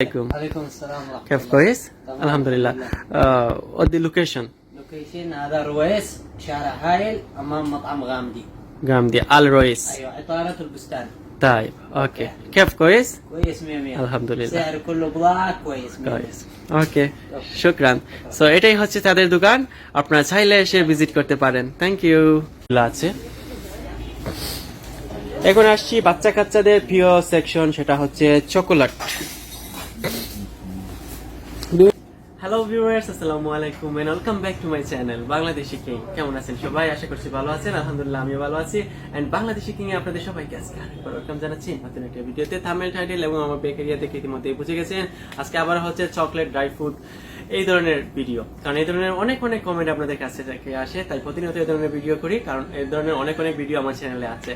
كيف الله كويس؟ تمام. الحمد لله آه ودي اللوكيشن لوكيشن هذا رويس شارع هايل أمام مطعم غامدي جامدي آل رويس أيوة عطارة البستان طيب اوكي كيف كويس؟ كويس 100 100 الحمد لله سعر كله بضاعة كويس 100 কয়েস ওকে শুক্রান so এটাই হচ্ছে তাদের দোকান আপনারা চাইলে এসে ভিজিট করতে পারেন থ্যাংক ইউ আছে এখন আসছি বাচ্চা কাচ্চাদের প্রিয় সেকশন সেটা হচ্ছে চকোলেট হ্যালো ভিউয়ার্স আসসালামু আলাইকুম and welcome back to my channel Bangladeshi king কেমন আছেন সবাই? আশা করছি ভালো আছেন, আলহামদুলিল্লাহ, আমিও ভালো আছি। এন্ড বাংলাদেশি কিং এ আপনাদের সবাইকে আজকে আরেকবার ওয়েলকাম জানাচ্ছি, নতুন একটা ভিডিওতে থামেল টাইটেল এবং আমার বেকারিয়া দেখে ইতিমধ্যে বুঝে গেছেন। আজকে আবার হচ্ছে চকলেট ড্রাই ফ্রুট এই ধরনের ভিডিও কারণ এই ধরনের অনেক অনেক কমেন্ট আপনাদের কাছে থেকে আসে, তাই প্রতিনিয়ত এই ধরনের ভিডিও করি, কারণ এই ধরনের অনেক অনেক ভিডিও আমার চ্যানেলে আছে।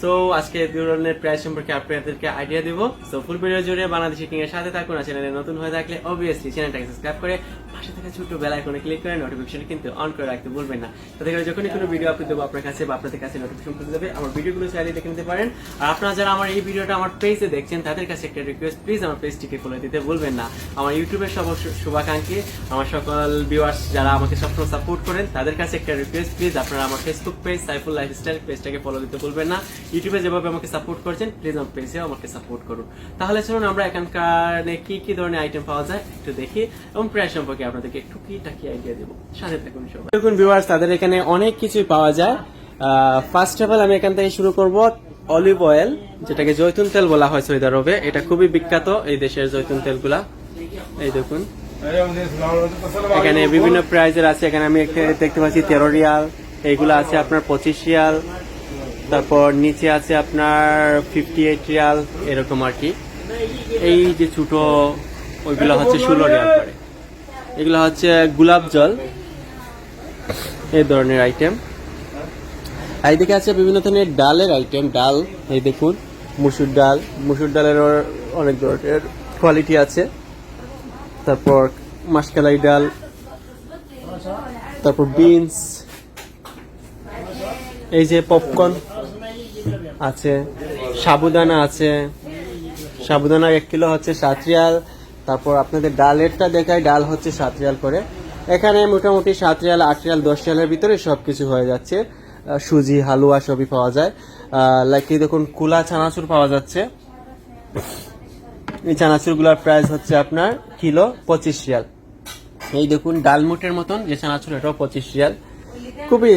সো আজকে এই ধরনের প্রাইস সম্পর্কে আপনাদেরকে আইডিয়া দিব। সো ফুল ভিডিও জুড়ে বাংলাদেশি কিংয়ের সাথে থাকুন, আর চ্যানেলে নতুন হয়ে থাকলে অবভিয়াসলি চ্যানেলটাকে সাবস্ক্রাইব করে পাশে থাকা ছোট বেল আইকনে ক্লিক করে নোটিফিকেশন কিন্তু অন করে রাখতে ভুলবেন না। তাতে করে যখনই কোনো ভিডিও আপলোড দেবো আপনার কাছে বা আপনাদের কাছে নোটিফিকেশন পৌঁছে যাবে, আমার ভিডিওগুলো চাইলে দেখে নিতে পারেন। আর আপনারা যারা আমার এই ভিডিওটা আমার পেজে দেখছেন, তাদের কাছে একটা রিকোয়েস্ট প্লিজ আমার পেজটিকে ফলো দিতে ভুলবেন না। আমার ইউটিউবের সব শুভাকাঙ্ক্ষী, আমার সকল ভিউয়ার্স যারা আমাকে সবসময় সাপোর্ট করেন, তাদের কাছে একটা রিকোয়েস্ট প্লিজ আপনারা আমার ফেসবুক পেজ সাইফুল লাইফস্টাইল পেজটাকে ফলো দিতে ভুলবেন না। ইউটিউবে যেভাবে আমাকে সাপোর্ট করছেন প্লিজ আমার পেজেও আমাকে সাপোর্ট করুন। তাহলে চলুন আমরা এখানকার কি কি ধরনের আইটেম পাওয়া যায়, একটু দেখি। এবং প্রায় সম্পর্কে আপনাদেরকে একটু কি টাকি আইডিয়া দেবো সাথে থাকুন সবাই দেখুন ভিউয়ার্স তাদের এখানে অনেক কিছুই পাওয়া যায়। ফার্স্ট অফ অল আমি এখান থেকে শুরু করব অলিভ অয়েল যেটাকে জৈতুন তেল বলা হয় সৌদি আরবে এটা খুবই বিখ্যাত এই দেশের জৈতুন তেলগুলা। এই দেখুন। এখানে বিভিন্ন প্রাইজের আছে। এখানে আমি দেখতে পাচ্ছি তেরো রিয়াল। এইগুলো আছে আপনার পঁচিশ রিয়াল। তারপর নিচে আছে আপনার ফিফটি এইট রিয়াল। এরকম আর কি। এই যে ছোট, ওইগুলো হচ্ছে ষোলো রিয়াল এগুলো হচ্ছে গোলাপ জল। এই ধরনের আইটেম এদিকে আছে বিভিন্ন ধরনের ডালের আইটেম ডাল, এই দেখুন, মুসুর ডাল। মুসুর ডালের অনেক ধরনের কোয়ালিটি আছে। তারপর মাসকালাই ডাল। তারপর বিনস এই যে পপকর্ন আছে। সাবুদানা আছে। সাবুদানা এক কিলো হচ্ছে সাত রিয়াল। তারপর আপনাদের ডালেরটা দেখায় ডাল হচ্ছে সাত রিয়াল করে। এখানে মোটামুটি সাত রিয়াল, আট রিয়াল, দশ রিয়ালের ভিতরে সব কিছু হয়ে যাচ্ছে। সুজি, হালুয়া সবই পাওয়া যায়। লাইক দেখুন, কুলা চানাচুর পাওয়া যাচ্ছে। এই চানাচুরগুলোর প্রাইস হচ্ছে আপনার কিলো পঁচিশ রিয়াল। এই দেখুন ডালমুটের মতন যে চানাচুর, এটাও পঁচিশ রিয়াল। খুবই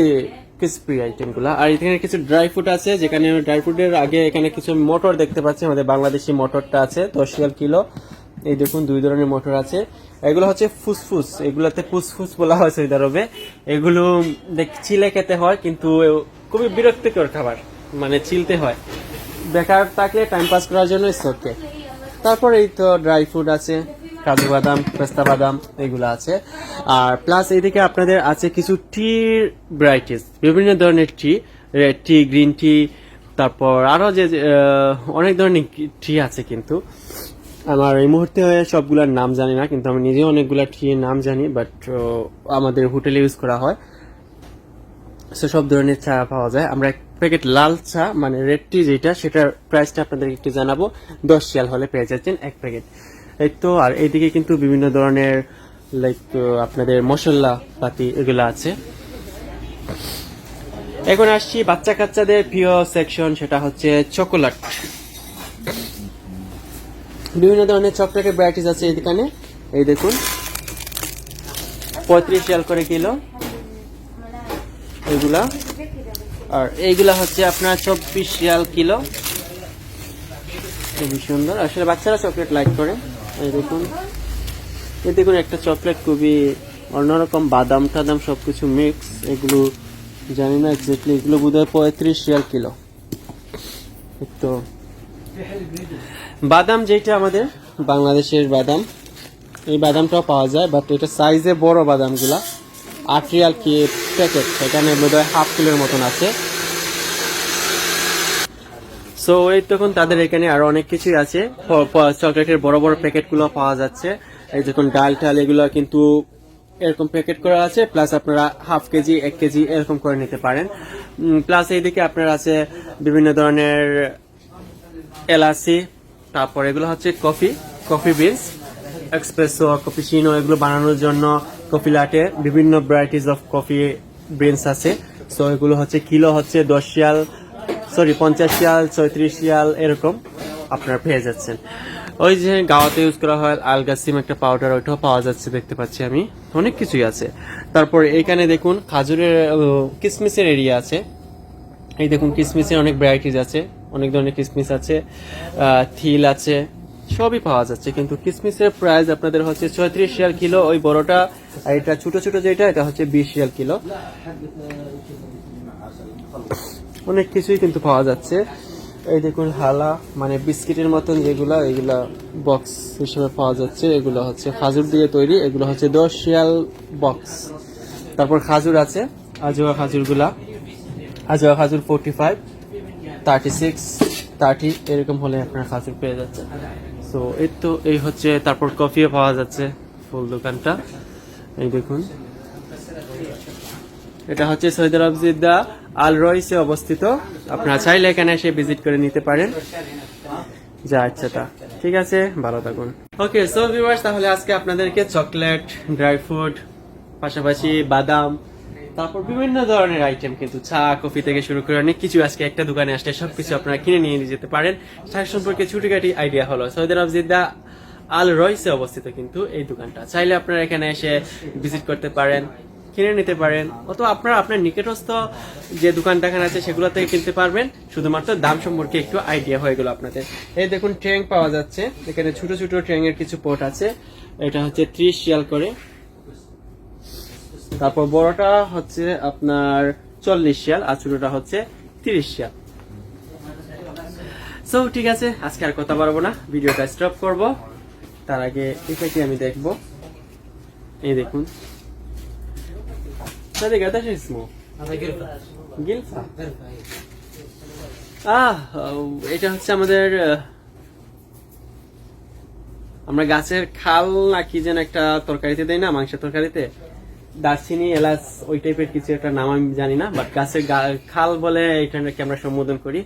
ক্রিস্পি আইটেমগুলো আর এখানে কিছু ড্রাই ফ্রুট আছে, যেখানে ড্রাই ফ্রুটের আগে এখানে কিছু মোটর দেখতে পাচ্ছি। আমাদের বাংলাদেশি মোটরটা আছে, দশ রিয়াল কিলো। এই দেখুন, দুই ধরনের মোটর আছে। এগুলো হচ্ছে ফুসফুস, এগুলোতে ফুসফুস বলা হয় সৌদি আরবে। এগুলো চিলে খেতে হয়, কিন্তু খুবই বিরক্তিকর খাবার মানে চিলতে হয়। বেকার থাকলে টাইম পাস করার জন্য ওকে তারপর এই তো ড্রাই ফ্রুট আছে, কাজু বাদাম, পেস্তা বাদাম, এগুলো আছে। আর প্লাস এইদিকে আপনাদের আছে কিছু টি ভ্যারাইটিস বিভিন্ন ধরনের টি রেড টি গ্রিন টি তারপর আরও যে অনেক ধরনের টি আছে কিন্তু। আমার এই মুহূর্তে সবগুলোর নাম জানি না, কিন্তু আমি নিজেও অনেকগুলো এর নাম জানি বাট আমাদের হোটেলে ইউজ করা হয়। সো সব ধরনের চা পাওয়া যায়। আমরা এক প্যাকেট লাল চা মানে রেড টি যেটা, সেটার প্রাইসটা আপনাদের একটু জানাব। দশ শিয়াল হলে পেয়ে যাচ্ছেন এক প্যাকেট এই তো, আর এইদিকে কিন্তু বিভিন্ন ধরনের লাইক আপনাদের মশলা পাতি এগুলো আছে। এখন আসছি বাচ্চা কাচ্চাদের প্রিয় সেকশন সেটা হচ্ছে চকোলেট বিভিন্ন ধরনের চকলেটের ভ্যারাইটিস আছে এখানে। এই দেখুন। পঁয়ত্রিশ রিয়াল করে কিলো। এগুলা। আর এইগুলা হচ্ছে আপনার চব্বিশ রিয়াল কিলো। খুবই সুন্দর। আসলে বাচ্চারা চকলেট লাইক করে। এই দেখুন। এই দেখুন একটা চকলেট খুবই অন্যরকম বাদাম টাদাম সব কিছু মিক্স এগুলো জানি না এক্স্যাক্টলি এগুলো বোধ হয় পঁয়ত্রিশ রিয়াল কিলো। তো বাদাম যেটা আমাদের বাংলাদেশের বাদাম, এই বাদামটাও পাওয়া যায় বাট এটা সাইজে বড় বাদামগুলা। আট রিয়াল কি প্যাকেট এখানে বোধ হয় হাফ কিলোর মতন আছে। সো এই তখন তাদের এখানে আরও অনেক কিছুই আছে। চকলেটের বড় বড় প্যাকেটগুলো পাওয়া যাচ্ছে। এই যখন ডাল টাল এগুলো কিন্তু এরকম প্যাকেট করা আছে প্লাস আপনারা হাফ কেজি এক কেজি এরকম করে নিতে পারেন। প্লাস এইদিকে আপনার আছে বিভিন্ন ধরনের এলাচি তারপর এগুলো হচ্ছে coffee coffee beans, espresso cappuccino এগুলো বানানোর জন্য কফি লাটে, বিভিন্ন ভ্যারাইটিস অফ কফি বিনস আছে। সো এগুলো হচ্ছে কিলো হচ্ছে দশ শিয়াল সরি পঞ্চাশ শিয়াল চৌত্রিশ শিয়াল, এরকম আপনারা পেয়ে যাচ্ছেন। ওই যে গাওয়াতে ইউজ করা হয় আলগাসিম একটা পাউডার ওইটাও পাওয়া যাচ্ছে দেখতে পাচ্ছি আমি। অনেক কিছুই আছে। তারপর এইখানে দেখুন, খাজুরের কিসমিসের এরিয়া আছে। এই দেখুন, কিসমিসের অনেক ভ্যারাইটিস আছে। অনেক ধরনের কিসমিস আছে থিল আছে, সবই পাওয়া যাচ্ছে। কিন্তু কিসমিসের প্রাইস আপনাদের হচ্ছে ছয়ত্রিশ রিয়াল কিলো, ওই বড়টা, আর এটা ছোট ছোট যেটা, এটা হচ্ছে বিশ রিয়াল কিলো। অনেক কিছুই কিন্তু পাওয়া যাচ্ছে। এই দেখুন, হালা মানে বিস্কিটের মতন যেগুলা, এগুলা বক্স হিসেবে পাওয়া যাচ্ছে। এগুলো হচ্ছে খাজুর দিয়ে তৈরি, এগুলো হচ্ছে দশ রিয়াল বক্স তারপর খাজুর আছে, আজোয়া খাজুরগুলা, আজোয়া খাজুর forty five thirty six thirty এরকম হলে আপনার খাজুর পেয়ে যাচ্ছে। তো এই তো, এই হচ্ছে, তারপর কফিও পাওয়া যাচ্ছে, ফুল দোকানটা। এই দেখুন। এটা হচ্ছে সৈয়দ আরব জিদ্দা আল রইসে অবস্থিত। আপনারা চাইলে এখানে এসে ভিজিট করে নিতে পারেন। যা ইচ্ছা তা ঠিক আছে? ভালো থাকুন। ওকে সো ভিউয়ার্স তাহলে আজকে আপনাদেরকে চকলেট ড্রাই ফ্রুট পাশাপাশি বাদাম তারপর বিভিন্ন ধরনের আইটেম কিন্তু চা কফি থেকে শুরু করে অনেক কিছু আজকে একটা দোকানে আসলে সবকিছু আপনারা কিনে নিয়ে যেতে পারেন। তার সম্পর্কে ছুটিকাটি আইডিয়া হলো, সৌদি আরব জিদ্দা আল রইসে অবস্থিত কিন্তু এই দোকানটা। চাইলে আপনারা এখানে এসে ভিজিট করতে পারেন, কিনে নিতে পারেন, অথবা আপনারা আপনার নিকটস্থ যে দোকান দেখান আছে সেগুলো থেকে কিনতে পারবেন। শুধুমাত্র দাম সম্পর্কে একটু আইডিয়া হয়ে গেল আপনাদের। এই দেখুন ট্রেং পাওয়া যাচ্ছে। এখানে ছোট ছোট ট্রেং এর কিছু পোর্ট আছে। এটা হচ্ছে ত্রিশ শিয়াল করে। তারপর বড়টা হচ্ছে আপনার চল্লিশ শিয়াল আর ছোটটা হচ্ছে তিরিশ শিয়াল। সো ঠিক আছে আজকে আর কথা পারব না ভিডিওটা স্টপ করব। তার আগে এটা কি আমি দেখব। এই দেখুন। আহ এটা হচ্ছে আমাদের আমরা গাছের খাল নাকি যেন একটা তরকারিতে দেয় না মাংসের তরকারিতে? দারচিনি, এলাচ, ওই টাইপের কিছু একটা নাম আমি জানি না বাট গাছের খাল বলে এটাকে আমরা সম্বোধন করি।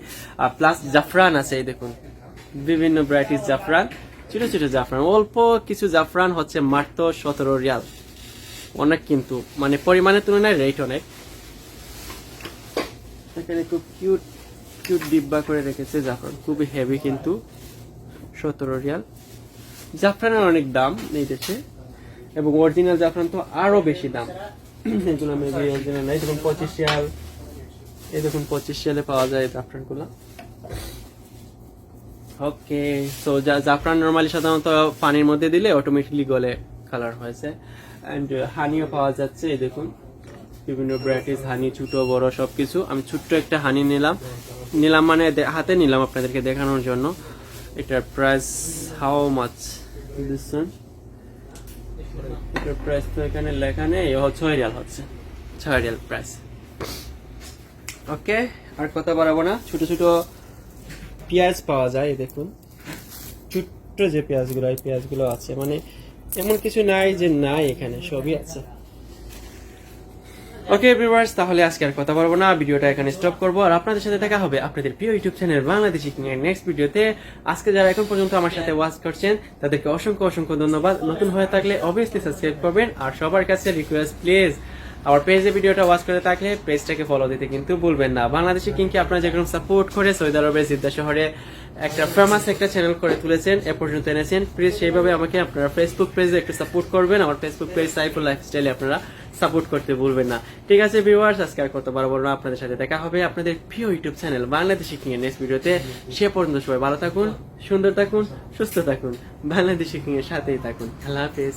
আর প্লাস জাফরান আছে, এই দেখুন। বিভিন্ন ভ্যারাইটিস জাফরান, ছোট ছোট জাফরান। অল্প কিছু জাফরান হচ্ছে মাত্র সতেরো রিয়াল। অনেক কিন্তু মানে পরিমাণের তুলনায় রেট অনেক। এখানে খুব কিউট কিউট ডিব্বা করে রেখেছে জাফরান। খুবই হেভি কিন্তু, সতেরো রিয়াল। জাফরানের অনেক দাম, এই দেশে এবং অরিজিনাল জাফরান তো আরও বেশি দাম। এগুলো মেবি অরিজিনাল নাই। দেখুন, পঁচিশ রিয়াল এই দেখুন, পঁচিশ রিয়ালে পাওয়া যায় জাফরানগুলো ওকে সো জাফরান নর্মালি সাধারণত পানির মধ্যে দিলে অটোমেটিকলি গলে কালার হয়েছে। অ্যান্ড হানিও পাওয়া যাচ্ছে, এই দেখুন। বিভিন্ন ভ্যারাইটিস হানি, ছোট, বড় সবকিছু। আমি ছোট্ট একটা হানি নিলাম। নিলাম মানে হাতে নিলাম আপনাদেরকে দেখানোর জন্য। এটার প্রাইস হাউ মাছ দিস এটার প্রাইস তো এখানে লেখা নেই ছয় রিয়াল হচ্ছে। ছয় রিয়াল প্রাইস ওকে আর কথা বাড়াবো না। ছোট ছোট পেঁয়াজ পাওয়া যায় দেখুন। ছোট্ট যে পেঁয়াজগুলো, এই পেঁয়াজগুলো আছে। মানে এমন কিছু নাই যে নাই এখানে, সবই আছে। ওকে ভিউয়ার্স তাহলে আজকে আর কথা বলব না। ভিডিওটা এখানে স্টপ করব। আর আপনাদের সাথে দেখা হবে আপনাদের প্রিয় ইউটিউব চ্যানেল বাংলাদেশি কিং এর নেক্সট ভিডিওতে। আজকে যারা এখন পর্যন্ত আমার সাথে ওয়াচ করছেন, তাদেরকে অসংখ্য অসংখ্য ধন্যবাদ। নতুন হয়ে থাকলে অবভিয়াসলি সাবস্ক্রাইব করবেন। আর সবার কাছে রিকোয়েস্ট প্লিজ আমার পেজে ভিডিওটা ওয়াচ করে থাকলে পেজটাকে ফলো দিতে কিন্তু ভুলবেন না। বাংলাদেশি কিংকে আপনারা যেরকম সাপোর্ট করে সৌদি আরবের জিদ্দা শহরে একটা ফেমাস একটা চ্যানেল করে তুলেছেন, এ পর্যন্ত এনেছেন। প্লিজ সেইভাবে আমাকে আপনারা ফেসবুক পেজে একটু সাপোর্ট করবেন। আমার ফেসবুক পেজ সাইফুল লাইফস্টাইলে আপনারা সাপোর্ট করতে ভুলবেন না। ঠিক আছে ভিউয়ার্স আজকে আর কত বড় বড় আপনাদের সাথে দেখা হবে আপনাদের প্রিয় YouTube channel Bangladeshi king next ভিডিওতে সে পর্যন্ত সবাই ভালো থাকুন, সুন্দর থাকুন, সুস্থ থাকুন, বাংলাদেশি কিং এর সাথেই থাকুন। আল্লাহ হাফেজ।